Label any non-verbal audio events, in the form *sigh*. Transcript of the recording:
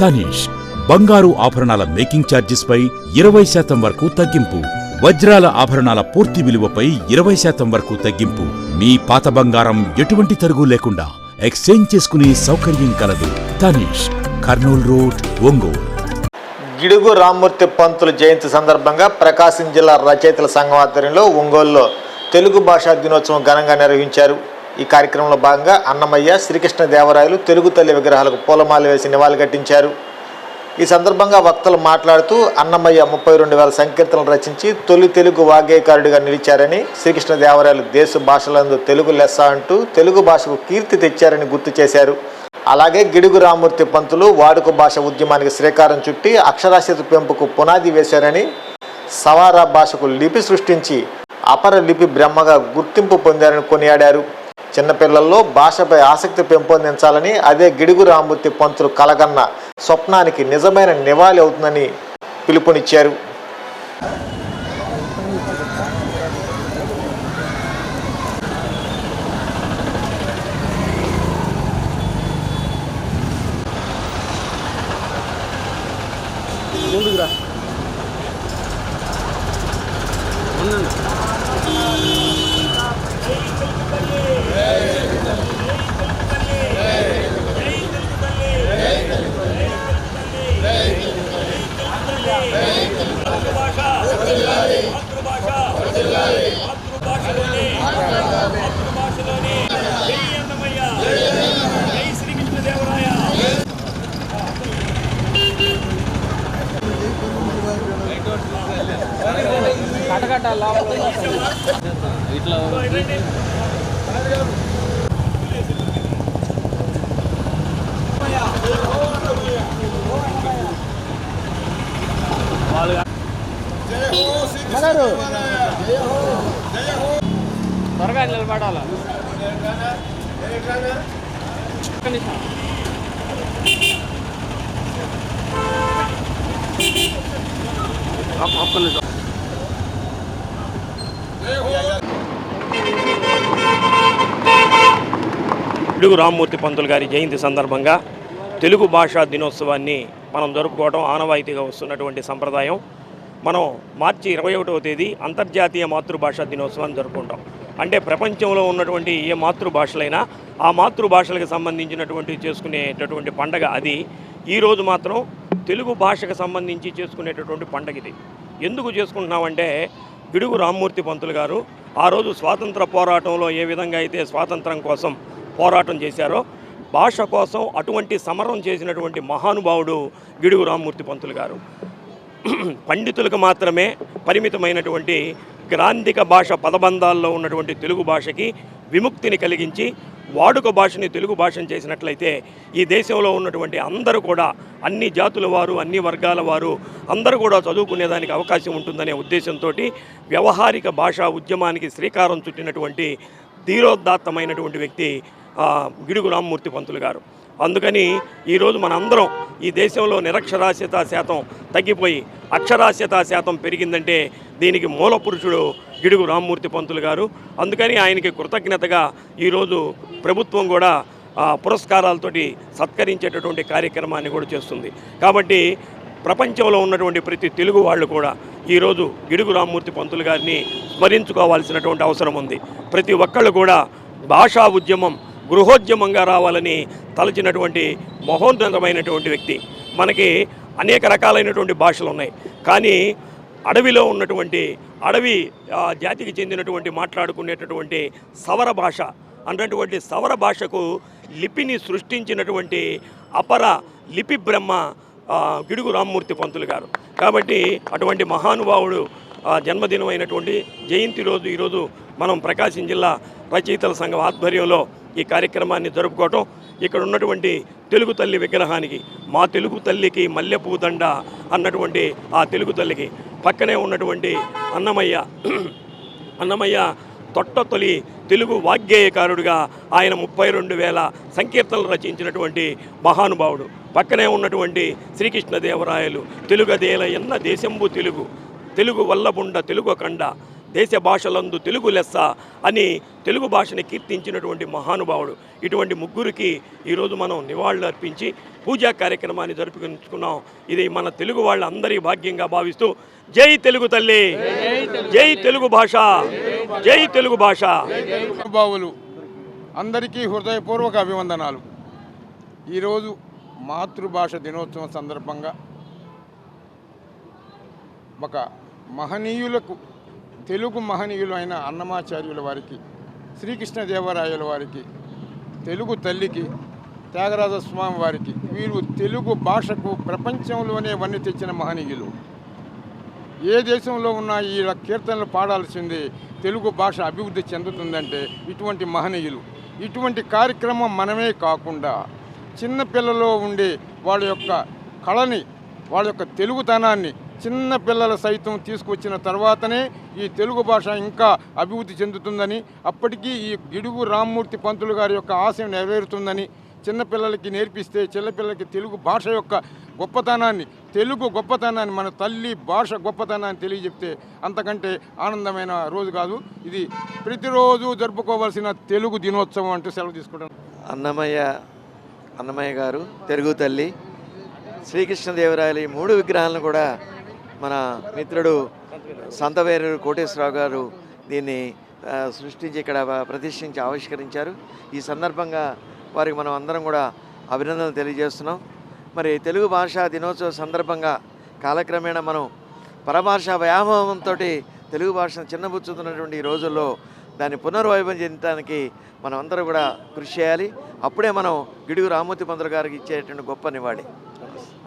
తనీష్ బంగారు ఆభరణాల మేకింగ్ ఛార్జెస్పై ఇరవై శాతం వరకు తగ్గింపు వజ్రాల ఆభరణాల పూర్తి విలువపై ఇరవై శాతం వరకు తగ్గింపు. మీ పాత బంగారం ఎటువంటి తరుగు లేకుండా ఎక్స్చేంజ్ చేసుకునే సౌకర్యం కలదు. తనీష్ కర్నూలు రోడ్ ఒంగోలు. గిడుగు రామ్మూర్తి పంతులు జయంతి సందర్భంగా ప్రకాశం జిల్లా రచయితల సంఘం ఆధ్వర్యంలో ఒంగోలులో తెలుగు భాషా దినోత్సవం ఘనంగా నిర్వహించారు. ఈ కార్యక్రమంలో భాగంగా అన్నమయ్య శ్రీకృష్ణ దేవరాయలు తెలుగు తల్లి విగ్రహాలకు పూలమాల వేసి నివాళులర్పించారు ఈ సందర్భంగా వక్తలు మాట్లాడుతూ అన్నమయ్య ముప్పై రెండు వేల సంకీర్తనలు రచించి తొలి తెలుగు వాగ్గేయకారుడిగా నిలిచారని శ్రీకృష్ణ దేవరాయలు దేశ భాషలందు తెలుగు లెస్స అంటూ తెలుగు భాషకు కీర్తి తెచ్చారని గుర్తు చేశారు. అలాగే గిడుగు రామూర్తి పంతులు వాడుక భాష ఉద్యమానికి శ్రీకారం చుట్టి అక్షరాస్యత పెంపుకు పునాది వేశారని సవారా భాషకు లిపి సృష్టించి అపర లిపి బ్రహ్మగా గుర్తింపు పొందారని కొనియాడారు. చిన్నపిల్లల్లో భాషపై ఆసక్తి పెంపొందించాలని అదే గిడుగు రామూర్తి పంతులు కలగన్న స్వప్నానికి నిజమైన నివాళి అవుతుందని పిలుపునిచ్చారు. ముందుకురా త్వరగా నిలబడాలా ఒక్క నిమిషం. పిడుగు రామ్మూర్తి పంతులు గారి జయంతి సందర్భంగా తెలుగు భాషా దినోత్సవాన్ని మనం జరుపుకోవడం ఆనవాయితీగా వస్తున్నటువంటి సంప్రదాయం మనం మార్చి ఇరవై ఒకటవ తేదీ అంతర్జాతీయ మాతృభాషా దినోత్సవాన్ని జరుపుకుంటాం. అంటే ప్రపంచంలో ఉన్నటువంటి ఏ మాతృభాషలైనా ఆ మాతృభాషలకు సంబంధించినటువంటి చేసుకునేటటువంటి పండగ అది. ఈరోజు మాత్రం తెలుగు భాషకు సంబంధించి చేసుకునేటటువంటి పండగ ఇది. ఎందుకు చేసుకుంటున్నామంటే గిడుగు రామ్మూర్తి పంతులు గారు ఆ రోజు స్వాతంత్ర పోరాటంలో ఏ విధంగా అయితే స్వాతంత్రం కోసం పోరాటం చేశారో భాష కోసం అటువంటి సమరం చేసినటువంటి మహానుభావుడు గిడుగు రామ్మూర్తి పంతులు గారు. *clears throat* పండితులకు మాత్రమే పరిమితమైనటువంటి గ్రాంధిక భాష పదబంధాల్లో ఉన్నటువంటి తెలుగు భాషకి విముక్తిని కలిగించి వాడుక భాషని తెలుగు భాషను చేసినట్లయితే ఈ దేశంలో ఉన్నటువంటి అందరూ కూడా అన్ని జాతుల వారు అన్ని వర్గాల వారు అందరూ కూడా చదువుకునేదానికి అవకాశం ఉంటుందనే ఉద్దేశంతో వ్యవహారిక భాషా ఉద్యమానికి శ్రీకారం చుట్టినటువంటి ధీరోదాత్తమైనటువంటి వ్యక్తి గిడుగు రామ్మూర్తి పంతులు గారు. అందుకని ఈరోజు మనందరం ఈ దేశంలో నిరక్షరాస్యత శాతం తగ్గిపోయి అక్షరాస్యత శాతం పెరిగిందంటే దీనికి మూల పురుషుడు గిడుగు రామ్మూర్తి పంతులు గారు. అందుకని ఆయనకి కృతజ్ఞతగా ఈరోజు ప్రభుత్వం కూడా ఆ, పురస్కారాలతోటి సత్కరించేటటువంటి కార్యక్రమాన్ని కూడా చేస్తుంది. కాబట్టి ప్రపంచంలో ఉన్నటువంటి ప్రతి తెలుగు వాళ్ళు కూడా ఈరోజు గిడుగు రామ్మూర్తి పంతులు గారిని స్మరించుకోవాల్సినటువంటి అవసరం ఉంది. ప్రతి ఒక్కళ్ళు కూడా భాషా ఉద్యమం గృహోద్యమంగా రావాలని తలచినటువంటి మహోన్నతమైనటువంటి వ్యక్తి. మనకి అనేక రకాలైనటువంటి భాషలు ఉన్నాయి. కానీ అడవిలో ఉన్నటువంటి అడవి జాతికి చెందినటువంటి మాట్లాడుకునేటటువంటి సవర భాష అన్నటువంటి సవర భాషకు లిపిని సృష్టించినటువంటి అపర లిపి బ్రహ్మ గిడుగు రామ్మూర్తి పంతులు గారు. కాబట్టి అటువంటి మహానుభావుడు జన్మదినమైనటువంటి జయంతి రోజు ఈరోజు మనం ప్రకాశం జిల్లా రచయితల సంఘం ఆధ్వర్యంలో ఈ కార్యక్రమాన్ని జరుపుకోవటం. ఇక్కడ ఉన్నటువంటి తెలుగు తల్లి విగ్రహానికి మా తెలుగు తల్లికి మల్లెపూ దండ అన్నటువంటి ఆ తెలుగు తల్లికి పక్కనే ఉన్నటువంటి అన్నమయ్య అన్నమయ్య తొట్ట తొలి తెలుగు వాగ్గేయకారుడిగా ఆయన ముప్పై రెండు వేల సంకీర్తనలు రచించినటువంటి మహానుభావుడు. పక్కనే ఉన్నటువంటి శ్రీకృష్ణదేవరాయలు తెలుగదేల ఎన్న దేశంబు తెలుగు తెలుగు వల్లబుండ తెలుగు కండ దేశ భాషలందు తెలుగు లెస్స అని తెలుగు భాషని కీర్తించినటువంటి మహానుభావుడు. ఇటువంటి ముగ్గురికి ఈరోజు మనం నివాళులు అర్పించి పూజా కార్యక్రమాన్ని జరుపుకుంటున్నాం. ఇది మన తెలుగు వాళ్ళందరి భాగ్యంగా భావిస్తూ జై తెలుగు తల్లి జై తెలుగు భాష జై తెలుగు భాష. బావులు అందరికీ హృదయపూర్వక అభివందనాలు. ఈరోజు మాతృభాష దినోత్సవం సందర్భంగా ఒక మహనీయులకు తెలుగు మహనీయులు అయిన అన్నమాచార్యుల వారికి శ్రీకృష్ణదేవరాయల వారికి తెలుగు తల్లికి త్యాగరాజస్వామి వారికి వీరు తెలుగు భాషకు ప్రపంచంలోనే వన్నీ తెచ్చిన మహనీయులు. ఏ దేశంలో ఉన్న ఈ కీర్తనలు పాడాల్సింది తెలుగు భాష అభివృద్ధి చెందుతుందంటే ఇటువంటి మహనీయులు. ఇటువంటి కార్యక్రమం మనమే కాకుండా చిన్నపిల్లలో ఉండే వాళ్ళ యొక్క కళని వాళ్ళ యొక్క తెలుగుతనాన్ని చిన్న పిల్లల సైతం తీసుకొచ్చిన తర్వాతనే ఈ తెలుగు భాష ఇంకా అభివృద్ధి చెందుతుందని అప్పటికీ ఈ గిడుగు రామ్మూర్తి పంతులు గారి యొక్క ఆశయం నెరవేరుతుందని చిన్నపిల్లలకి నేర్పిస్తే చిన్నపిల్లలకి తెలుగు భాష యొక్క గొప్పతనాన్ని తెలుగు గొప్పతనాన్ని మన తల్లి భాష గొప్పతనాన్ని తెలియజెప్తే అంతకంటే ఆనందమైన రోజు కాదు. ఇది ప్రతిరోజు జరుపుకోవాల్సిన తెలుగు దినోత్సవం అంటూ సెలవు తీసుకుంటాను అన్నమయ్య అన్నమయ్య గారు తెలుగు తల్లి శ్రీకృష్ణదేవరాయలు ఈ మూడు విగ్రహాలను కూడా మన మిత్రుడు సంతవేరు కోటేశ్వరరావు గారు దీన్ని సృష్టించి ఇక్కడ ప్రతిష్ఠించి ఆవిష్కరించారు. ఈ సందర్భంగా వారికి మనం అందరం కూడా అభినందనలు తెలియజేస్తున్నాం. మరి తెలుగు భాషా దినోత్సవ సందర్భంగా కాలక్రమేణా మనం పరభాషా వ్యామోహంతో తెలుగు భాషను చిన్నబుచ్చుతున్నటువంటి ఈ రోజుల్లో దాన్ని పునర్వైభవం చెందడానికి మనం అందరూ కూడా కృషి చేయాలి. అప్పుడే మనం గిడుగు రామూర్తి పంతులు గారికి ఇచ్చేటువంటి గొప్ప నివాళి.